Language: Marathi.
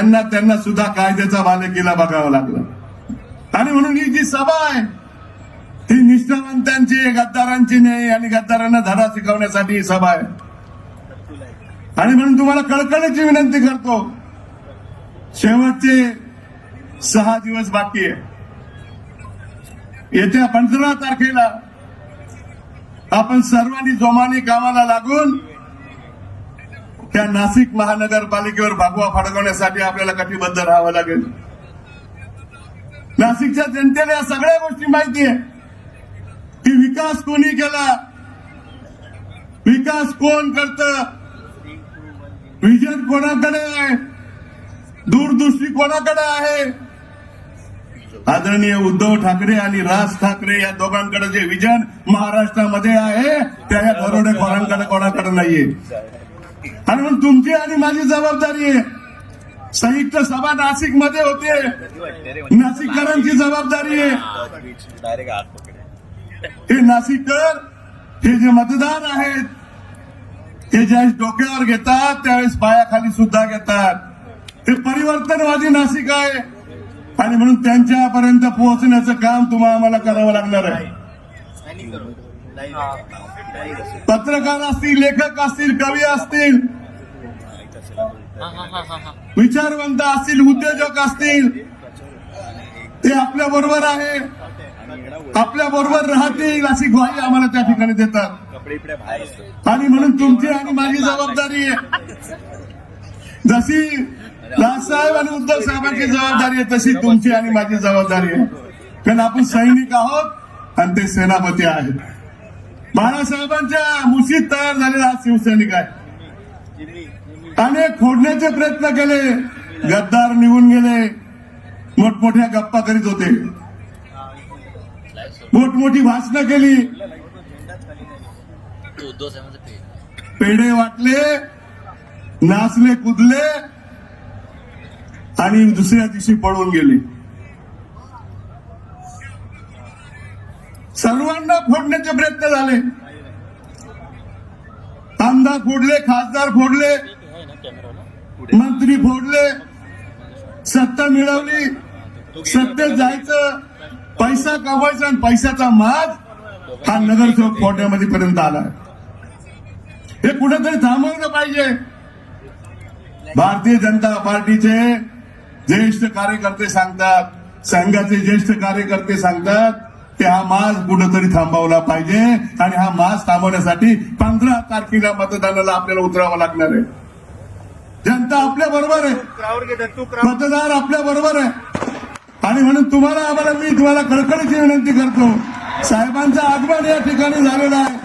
त्यांना त्यांना सुद्धा कायद्याचा बालेकिला बघावा लागला. आणि म्हणून ही जी सभा आहे ही निष्ठावंतांची गद्दारांची नाही आणि गद्दारांना धडा शिकवण्यासाठी ही सभा आहे. आणि म्हणून तुम्हाला कळकळीची विनंती करतो शेवटचे सहा दिवस बाकी आहे. येत्या पंधरा तारखेला आपण सर्वांनी जोमाने कामाला लागून त्या नाशिक महानगरपालिकेवर भागवा फडकवण्यासाठी आपल्याला कटिबद्ध राहावं लागेल. नाशिकच्या जनतेला या सगळ्या गोष्टी माहिती आहे. की विकास कोणी केला? विकास कोण करत? विजन कोणाकडे आहे? दूरदृष्टी कोणाकडे आहे? आदरणीय उद्धव ठाकरे आणि राज ठाकरे या दोघांकडे जे विजन महाराष्ट्रामध्ये आहे त्या या दरोडेखोरांकडे कोणाकडे नाहीये. आणि म्हणून तुमची आणि माझी जबाबदारी आहे. संयुक्त सभा नाशिकमध्ये होते. नाशिककरांची जबाबदारी आहे. हे नाशिककर हे जे मतदार आहेत हे ज्यावेळेस डोक्यावर घेतात त्यावेळेस पायाखाली सुद्धा घेतात. हे परिवर्तनवादी नाशिक आहे. आणि म्हणून त्यांच्यापर्यंत पोहोचण्याचं काम तुम्हाला आम्हाला करावं लागणार आहे. पत्रकार असतील लेखक असतील कवी असतील विचारवंत असतील उद्योजक असतील ते आपल्या बरोबर आहे. आपल्या बरोबर राहतील अशी ग्वाही आम्हाला त्या ठिकाणी देतात. आणि म्हणून तुमची आणि माझी जबाबदारी आहे. जशी राजसाहेब आणि उद्धव साहेबांची जबाबदारी आहे तशी तुमची आणि माझी जबाबदारी आहे. कारण आपण सैनिक आहोत आणि ते सेनापती आहेत. बाळासाहेबांच्या मुशीत तयार झालेला हा शिवसैनिक आहे. अनेक फोडण्याचे प्रयत्न केले. गद्दार निघून गेले. मोठमोठ्या गप्पा करीत होते. मोठमोठी भाषणं केली. पेढे वाटले नाचले कुदले आणि दुसऱ्या दिवशी पळून गेले. सर्वांना फोडण्याचे प्रयत्न झाले. आमदार फोडले खासदार फोडले मंत्री फोडले सत्ता मिळवली सत्तेत जायचं पैसा कमवायचा आणि पैशाचा माज हा नगरसेवक फोडण्यामध्ये पर्यंत आला हे कुठेतरी थांबवलं पाहिजे. भारतीय जनता पार्टीचे ज्येष्ठ कार्यकर्ते सांगतात संघाचे ज्येष्ठ कार्यकर्ते सांगतात की हा मास कुठेतरी थांबवला पाहिजे आणि हा मास थांबवण्यासाठी पंधरा तारखेला मतदानाला आपल्याला उतरावं लागणार आहे. जनता आपल्या बरोबर आहे. मतदार आपल्या बरोबर आहे. आणि म्हणून तुम्हाला आम्हाला मी तुम्हाला कळकळीची विनंती करतो. साहेबांचं आगमन या ठिकाणी झालेलं आहे.